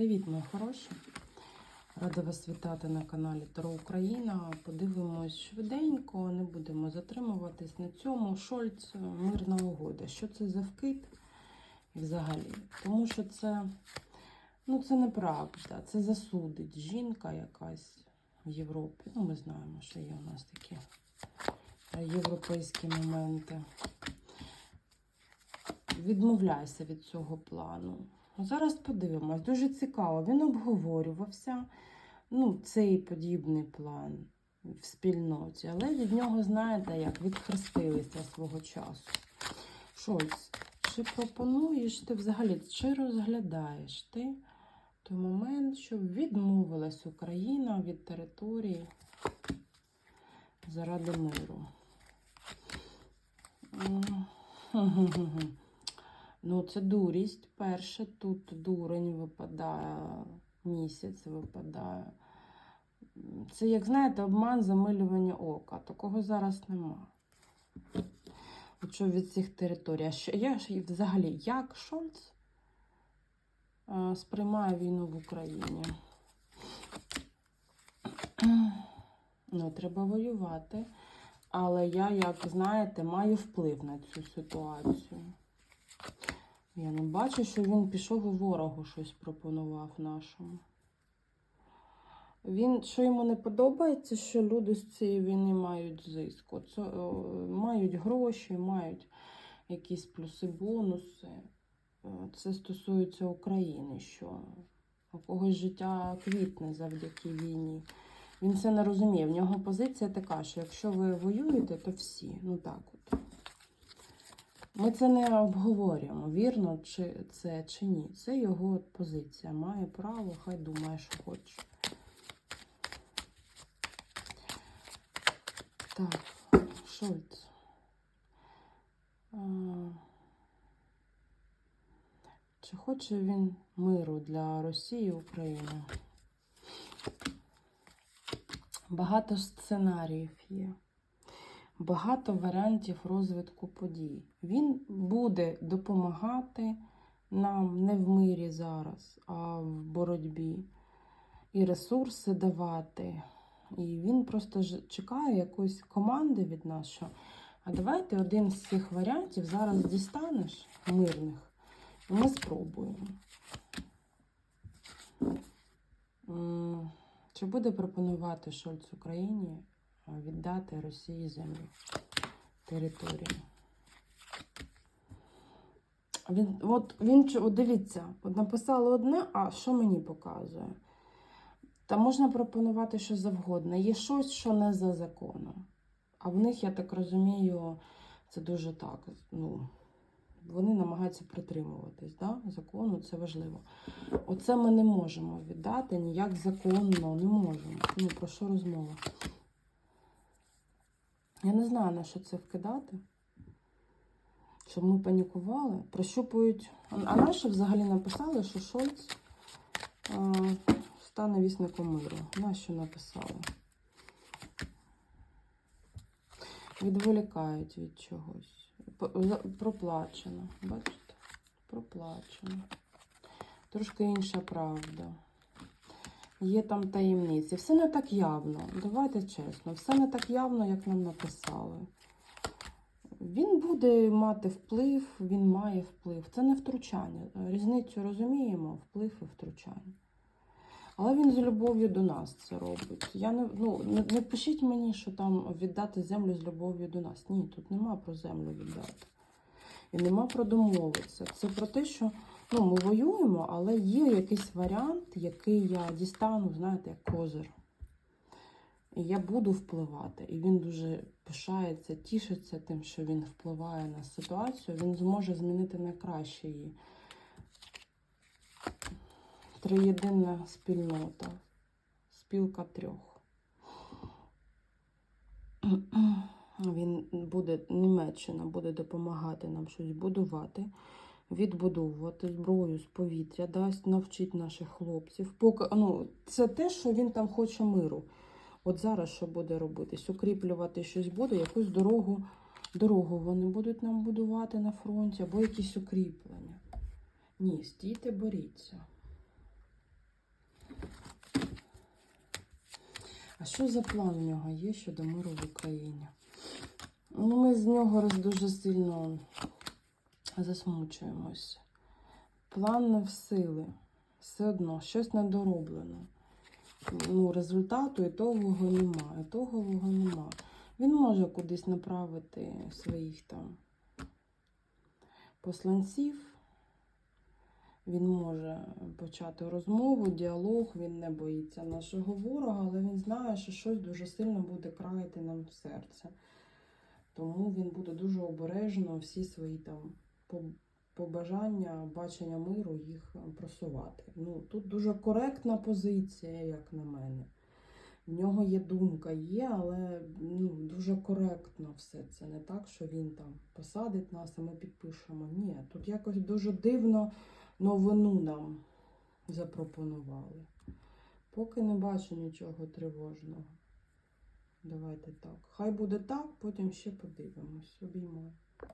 Привіт, мої хороші! Рада вас вітати на каналі Таро Україна. Подивимось швиденько, не будемо затримуватись на цьому. Шольц, мирна угода. Що це за вкид взагалі? Тому що це, ну, це неправда, це засудить жінка якась в Європі. Ну, ми знаємо, що є у нас такі європейські моменти. Відмовляйся від цього плану. Зараз подивимось, дуже цікаво. Він обговорювався, ну, цей подібний план в спільноті, але від нього, знаєте, як відхрестилися свого часу. Шольц, чи пропонуєш ти взагалі, чи розглядаєш ти той момент, щоб відмовилась Україна від території заради миру? Ну, це дурість. Перше, тут дурень випадає, місяць випадає. Це, як знаєте, обман замилювання ока. Такого зараз нема. От що від цих територій. А що, я ж взагалі, як Шольц е, сприймає війну в Україні? Ну, треба воювати. Але я, як знаєте, маю вплив на цю ситуацію. Я не бачу, що він пішов і ворогу щось пропонував нашому. Він, що йому не подобається, що люди з цієї війни мають зиск. Оце, о, мають гроші, мають якісь плюси, бонуси. Е, Це стосується України, що у когось життя квітне завдяки війні. Він це не розуміє. В нього позиція така, що якщо ви воюєте, то всі. Ну так от. Ми це не обговорюємо, вірно чи це чи ні. Це його позиція. Має право, хай думає, що хоче. Так, Шольц. Чи хоче він миру для Росії і України? Багато сценаріїв є багато варіантів розвитку подій. Він буде допомагати нам не в мирі зараз, а в боротьбі. І ресурси давати. І він просто чекає якоїсь команди від нас, що а давайте один з цих варіантів зараз дістанеш мирних, і ми спробуємо. Чи буде пропонувати Шольц Україні віддати Росії землю, територію. Він, от він от дивіться, от написали одне, а що мені показує? Та можна пропонувати що завгодно. Є щось, що не за законом. А в них, я так розумію, це дуже так. Ну, вони намагаються притримуватись да? закону, це важливо. Оце ми не можемо віддати ніяк законно, не можемо. Ну, про що розмова? Я не знаю, на що це вкидати. Щоб ми панікували. Прощупують. А наші взагалі написали, що Шольц а, стане вісником миру. Нащо написали? Відволікають від чогось. Проплачено. Бачите? Проплачено. Трошки інша правда. Є там таємниці. Все не так явно. Давайте чесно, все не так явно, як нам написали. Він буде мати вплив, він має вплив. Це не втручання. Різницю розуміємо, вплив і втручання. Але він з любов'ю до нас це робить. Я не, ну, не, не пишіть мені, що там віддати землю з любов'ю до нас. Ні, тут нема про землю віддати. І нема про домовитися. Це про те, що ну, ми воюємо, але є якийсь варіант, який я дістану, знаєте, як козир. І я буду впливати. І він дуже пишається, тішиться тим, що він впливає на ситуацію. Він зможе змінити на краще її. Триєдина спільнота. Спілка трьох. Він буде, Німеччина буде допомагати нам щось будувати, відбудовувати зброю з повітря, дасть навчить наших хлопців. Поки, ну, Це те, що він там хоче миру. От зараз що буде робитись? Укріплювати щось буде, якусь дорогу дорогу вони будуть нам будувати на фронті, або якісь укріплення. Ні, стійте, боріться. А що за план в нього є щодо миру в Україні? Ну, Ми з нього раз дуже сильно засмучуємось. План не в сили. Все одно щось недороблено. Ну, результату ітогового нема. Ітогового нема. Він може кудись направити своїх там посланців. Він може почати розмову, діалог, він не боїться нашого ворога, але він знає, що щось дуже сильно буде краяти нам серце. Тому він буде дуже обережно всі свої там побажання, бачення миру їх просувати. Ну, тут дуже коректна позиція, як на мене. В нього є думка, є, але ну, дуже коректно все це. Не так, що він там посадить нас, а ми підпишемо. Ні, тут якось дуже дивно новину нам запропонували. Поки не бачу нічого тривожного. Давайте так. Хай буде так, потім ще подивимось. Обіймаю.